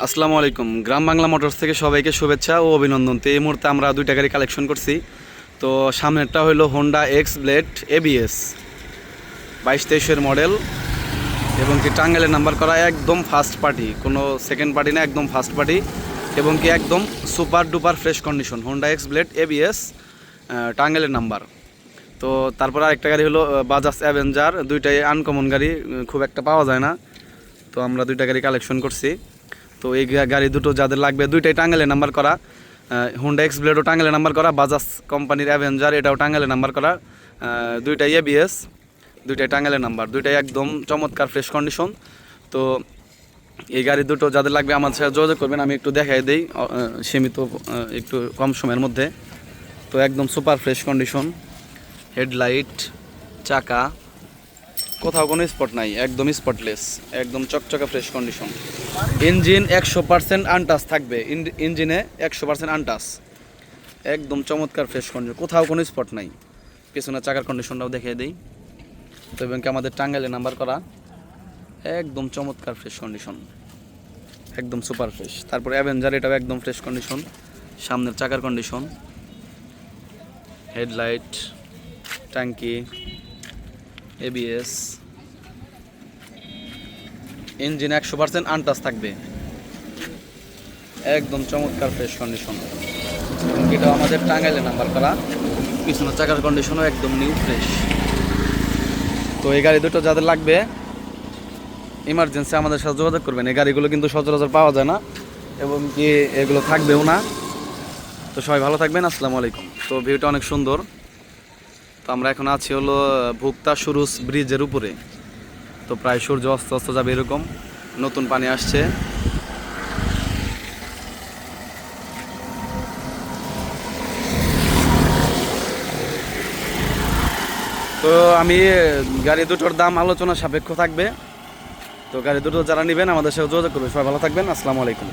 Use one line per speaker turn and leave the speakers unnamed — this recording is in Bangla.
আসসালামু আলাইকুম। গ্রাম বাংলা মোটরস থেকে সবাইকে শুভেচ্ছা ও অভিনন্দন। তো এই মুহূর্তে আমরা দুইটা গাড়ি কালেকশন করছি। তো সামনেরটা হলো হোন্ডা এক্স ব্লেড এবিএস বাইশ তেইশের মডেল এবং কি টাঙ্গেলের নাম্বার করা একদম ফার্স্ট পার্টি কোনো সেকেন্ড পার্টি না, একদম ফার্স্ট পার্টি এবং কি একদম super duper fresh condition Honda X blade ABS টাঙ্গেলের number তো তারপর আরেকটা গাড়ি হলো বাজাজ অ্যাভেঞ্জার দুইটাই আনকমন গাড়ি খুব একটা পাওয়া যায় না। তো আমরা দুইটা গাড়ি কালেকশন করছি। তো এই গাড়ি দুটো যাদের লাগবে, দুইটাই টাঙ্গেলে নাম্বার করা। হুন্ডা এক্স ব্লেডও টাঙ্গেলে নাম্বার করা বাজাজ কোম্পানির অ্যাভেঞ্জার এটাও টাঙ্গেলে নাম্বার করা। দুইটাই এবিএস দুইটাই টাঙ্গেলে নাম্বার, দুইটাই একদম চমৎকার ফ্রেশ কন্ডিশন তো এই গাড়ি দুটো যাদের লাগবে আমার সাথে যোগাযোগ করবেন, আমি একটু দেখাই দিই সীমিত একটু কম সময়ের মধ্যে। তো একদম সুপার ফ্রেশ কন্ডিশন হেডলাইট চাকা। কোথাও কোনো স্পট নাই, একদম স্পটলেস একদম চকচকা ফ্রেশ কন্ডিশন ইঞ্জিন একশো পার্সেন্ট আনটাস থাকবে ইঞ্জিনে একশো পার্সেন্ট আনটাস একদম চমৎকার ফ্রেশ কন্ডিশন কোথাও কোনো স্পট নাই। পেছনে চাকার কন্ডিশনটাও দেখিয়ে দিই। তো এবং কি আমাদের টাঙ্গাইলে নাম্বার করা, একদম চমৎকার ফ্রেশ কন্ডিশন একদম সুপার ফ্রেশ তারপর অ্যাভেঞ্জার এটাও একদম ফ্রেশ কন্ডিশন সামনের চাকার কন্ডিশন হেডলাইট ট্যাঙ্কি এবিএস ইঞ্জিন একশো পার্সেন্ট আনটাস থাকবে। একদম চমৎকার ফ্রেশ কন্ডিশন এটা আমাদের টাঙ্গাইলে নাম্বার করা। পিছনের চাকার কন্ডিশনও একদম নিউ ফ্রেশ তো এই গাড়ি দুটো যাদের লাগবে ইমার্জেন্সি আমাদের সাথে যোগাযোগ করবেন। এই গাড়িগুলো কিন্তু সচরাচর পাওয়া যায় না, এবং কি এগুলো থাকবেও না। তো সবাই ভালো থাকবেন, আসসালামু আলাইকুম। তো ভিউটা অনেক সুন্দর। আমরা এখন আছি হলো ভুক্তা সুরুস ব্রিজের উপরে। তো প্রায় সূর্য অস্ত অস্ত যাবে এরকম, নতুন পানি আসছে। তো আমি গাড়ি দুটোর দাম আলোচনা সাপেক্ষ থাকবে। তো গাড়ি দুটো যারা নেবেন, আমাদের সাথে যোগাযোগ করবে। সবাই ভালো থাকবেন, আসসালামু আলাইকুম।